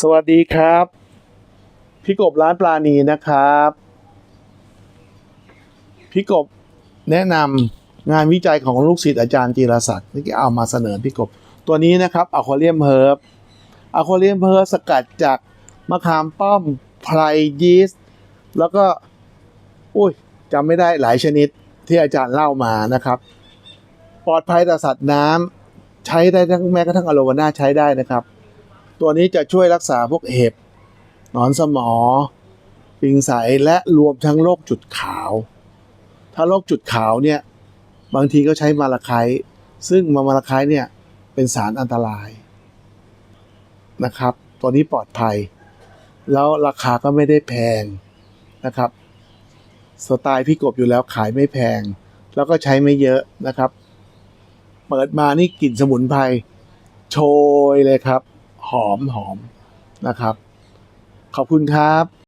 สวัสดีครับ พี่กบร้านปลานีนะครับ พี่กบแนะนำงานวิจัยของลูกศิษย์อาจารย์จีรศักดิ์ที่เอามาเสนอพี่กบ ตัวนี้นะครับอะควาเรียมเฮิร์บอะควาเรียมเฮิร์บสกัดจากมะขามป้อมไพรยีสต์แล้วก็ อุ้ยจำไม่ได้หลายชนิดที่อาจารย์เล่ามานะครับ ปลอดภัยต่อสัตว์น้ำใช้ได้ทั้งแม้กระทั่งอะโลวาน่าใช้ได้นะครับ ตัวนี้จะช่วยรักษาพวกเห็บหนอนสมอ ปิงใสและรวมทั้งโรคจุดขาว ถ้าโรคจุดขาวเนี่ย บางทีก็ใช้มาลาไคซึ่งมาลาไคเนี่ย เป็นสารอันตรายนะครับ ตัวนี้ปลอดภัย แล้วราคาก็ไม่ได้แพงนะครับ สไตล์พี่กบอยู่แล้วขายไม่แพง แล้วก็ใช้ไม่เยอะนะครับ เปิดมานี่กลิ่นสมุนไพรโชยเลยครับ หอมหอมนะครับ ขอบคุณครับ